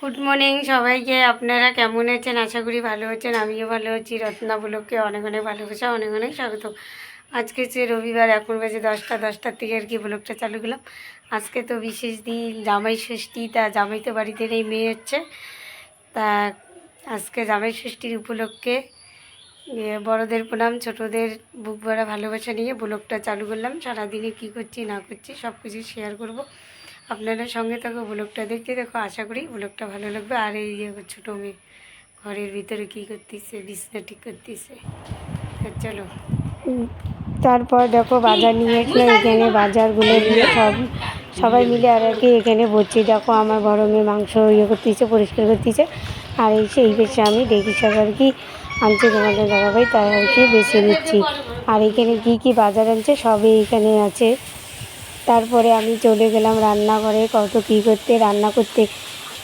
Good morning সবাইকে। আপনারা কেমন আছেন? আশা করি ভালো আছেন। আমিও ভালো আছি। রত্না ব্লককে অনেক অনেক ভালোবাসা, অনেক অনেক স্বাগত। আজকে যে রবিবার, এখন বাজে দশটা, দশটার থেকে আর কি ব্লগটা চালু করলাম। আজকে তো বিশেষ দিন, জামাই ষষ্ঠী, তা জামাই তো বাড়িতে নেই মেয়ে হচ্ছে। তা আজকে জামাই ষষ্ঠীর উপলক্ষে বড়দের প্রণাম, ছোটদের বুক ভরা ভালোবাসা নিয়ে ব্লগটা চালু করলাম। সারাদিনে কী করছি, না করছি সব কিছু শেয়ার করব। আপনারা সঙ্গে থাকো ব্লগটা দেখতে দেখো আশা করি ব্লগটা ভালো লাগবে। আর এই ছোটো মেয়ে ঘরের ভিতরে কী করতেছে, বিছনা ঠিক করতেছে। চলো। তারপর দেখো বাজার নিয়ে এসে এখানে বাজারগুলো নিয়ে সব, সবাই মিলে আর কি এখানে বসছি। দেখো আমার বড় মেয়ে মাংস ইয়ে করতেছে, পরিষ্কার করতেছে। আর এই সেই বেশি আমি দেখি সব আর কি আনছে তোমাদের দাদাভাই, তাই আর কি বেছে নিচ্ছি। আর এখানে কী কী বাজার আনছে, সবই এখানে আছে। তারপরে আমি চলে গেলাম রান্নাঘরে কত কী করতে, রান্না করতে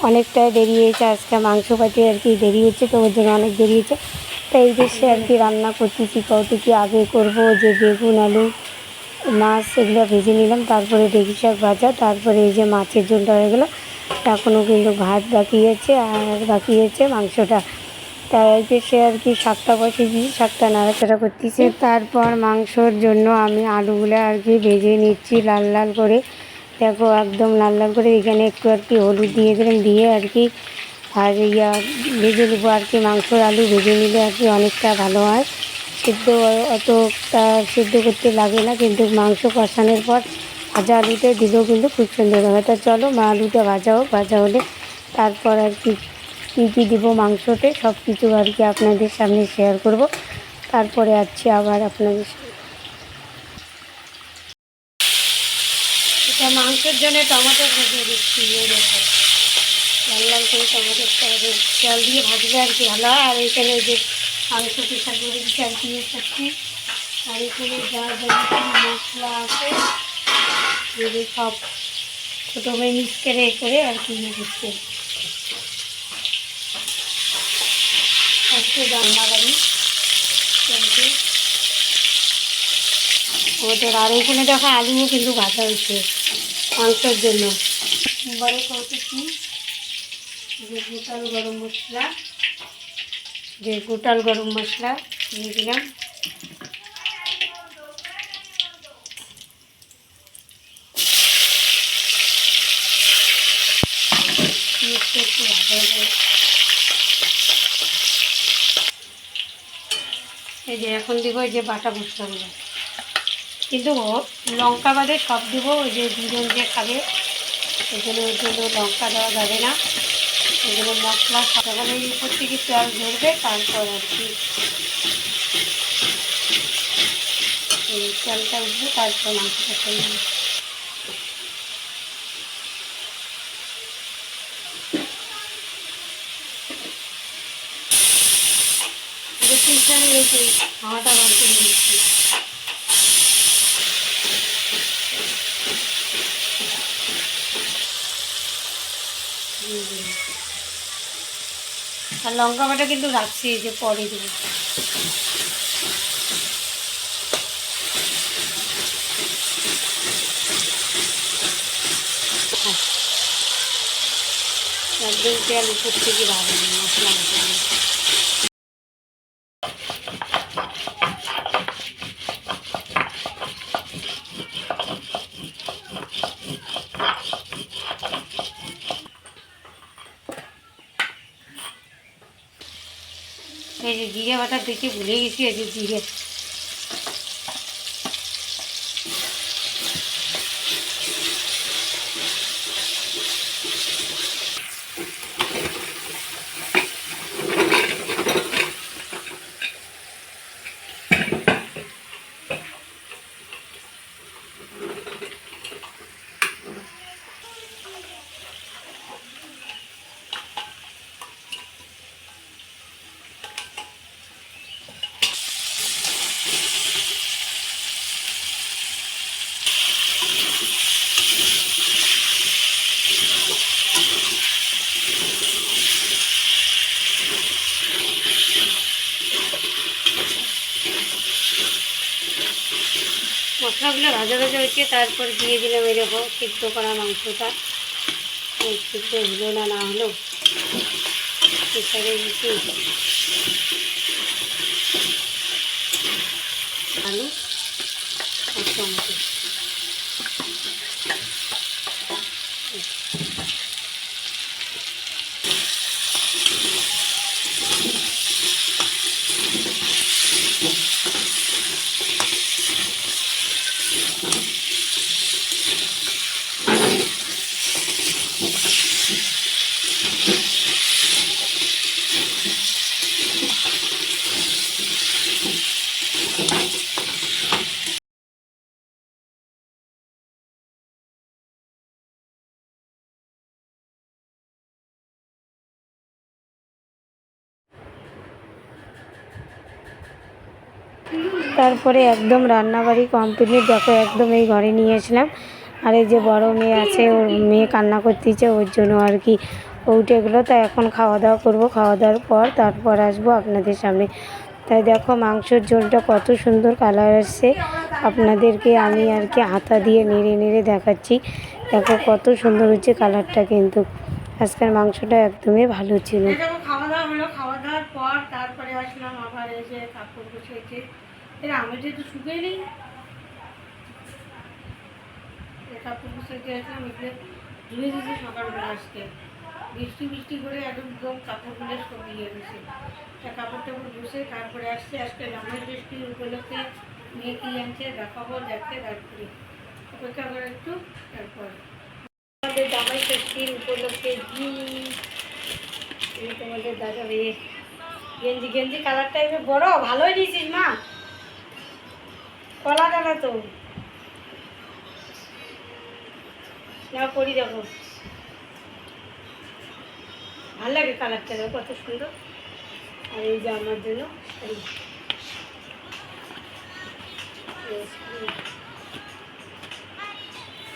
অনেকটাই দেরি হয়েছে। আজকে মাংস পাতি আর কি দেরি হচ্ছে, তো ওর জন্য অনেক দেরি হয়েছে। তো এই দেশে আর কি রান্না করতেছি, কত কি আগে করব যে বেগুন, আলু, মাছ এগুলো ভেজে নিলাম। তারপরে ডেকি শাক ভাজা, তারপরে এই যে মাছের ঝোলটা হয়ে গেলো। এখনও কিন্তু ভাত বাকি আছে, আর বাকি আছে মাংসটা। এই দেশে আর কি শাকটা বসে দিয়েছি শাকটা নাড়াচাড়া করতেছে। তারপর মাংসর জন্য আমি আলুগুলো আর কি ভেজে নিচ্ছি লাল লাল করে। দেখো একদম লাল লাল করে এখানে একটু আর কি হলুদ দিয়ে দিলাম, দিয়ে আর কি আর ইয়া ভেজে নেব আর কি মাংসর আলু ভেজে নিলে আর কি অনেকটা ভালো হয়। সিদ্ধ অতটা সিদ্ধ করতে লাগে না, কিন্তু মাংস কষানোর পর ভাজা আলুটা দিলেও কিন্তু খুব সুন্দর হবে তা চলো মা আলুটা ভাজা হোক, ভাজা হলে তারপর আর কি কী কী দিব মাংসতে সব কিছু আর কি আপনাদের সামনে শেয়ার করব। তারপরে আসছি আবার আপনাদের এটা মাংসের জন্য টমেটো ভেজে দিচ্ছি লাল লাল করে টমেটোটা জল দিয়ে ভাজবে আর কি ভালো আর এখানে যে মাংস পিঠা করে দিচ্ছি আর কি আর এখানে যা যা মশলা আছে সব মেয়ে মিক্স করে করে আর কি ইয়ে করছে রান্না বাড়ি চলছে ওদের আর এখানে দেখো আলুও কিন্তু ভাজা হয়েছে মাংসের জন্য। বড় করতেছি যে গোটাল গরম মশলা, যে গোটাল গরম মশলা দিয়ে দিলাম একটু একটু ভাজা হয়ে যাবে। এই যে এখন দিব এই যে বাটা মশলাগুলো। কিন্তু লঙ্কা বাদে সব দিব, ওই যে দুজন যে খাবে ওই জন্য ওর জন্য লঙ্কা দেওয়া যাবে না। ওই জন্য মশলা সকালে ইয়ে করতে কি তেল ধরবে তারপর আর কি। তেলটা উঠবে, তারপর মাংসটা করবে এই যে হাওয়াটা বার করে দিচ্ছি আর লঙ্কা বাটা কিন্তু রাখছি যে পরে দেবো। একদম তেল উপর থেকে ভালো মশলা মশলা জিরে বাটা দেখে ভুলে গেছি এই যে জিরে মশলাগুলো ভাজা ভাজা হয়েছে, তারপর দিয়ে দিলাম এরকম সিদ্ধ করা মাংসটা। সিদ্ধ হলো না না হলো? প্রেসারে দিচ্ছি আলু আর টমেটো তারপরে একদম রান্নাবাড়ি কমপ্লিট দেখো একদম এই ঘরে নিয়ে আসলাম আর এই যে বড় মেয়ে আছে, ওর মেয়ে কান্না করতেছে, ওর জন্য আর কি। উঠে গেলো তাই এখন খাওয়া দাওয়া করব। খাওয়া দাওয়ার পর তারপর আসব আপনাদের সামনে। তাই দেখো মাংসর ঝোলটা কত সুন্দর কালার আসছে। আপনাদেরকে আমি আর কি হাতা দিয়ে নেড়ে নেড়ে দেখাচ্ছি। দেখো কত সুন্দর হচ্ছে কালারটা কিন্তু। আজকের মাংসটা একদমই ভালো ছিল। খাওয়া দাওয়া হলো। খাওয়া দাওয়ার পর তারপরে আসলাম আবার যে কাপড় গুছিয়েছি এরা আমি যেহেতু শুকিয়ে নেই কাপড় গুছিয়েছি আসলাম এগুলো ধুয়ে দিয়েছি সকালবেলা আজকে। বৃষ্টি বৃষ্টি করে একদম কাপড়গুলো শুকিয়ে গেছে। তা কাপড় টাপড় বসে তারপরে আসছে, আজকে নামের বৃষ্টি উপলক্ষে মেয়ে কি আনছে, দেখাবো দেখতে তারপরে অপেক্ষা করে একটু, তারপর। আমাদের জামাই ষষ্ঠীর উপলক্ষে ঘি তোমাদের দাদা গেঞ্জি। গেঞ্জি কালারটা এবার বড়, ভালোই দিয়েছিস মা। কলা কালা তো। না পরি দেখো। ভালো লাগে কালারটা দেখো, কত সুন্দর। আর এই যে আমার জন্য।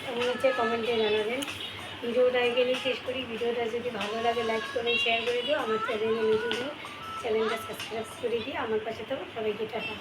কেমন হচ্ছে কমেন্টে জানাবেন। ভিডিওটা এখানে শেষ করি। ভিডিওটা যদি ভালো লাগে লাইক করে শেয়ার করে দিও। আমার চ্যানেলে নতুন চ্যানেলটা সাবস্ক্রাইব করে দিও। আমার পাশে তো সবাইকে টাকা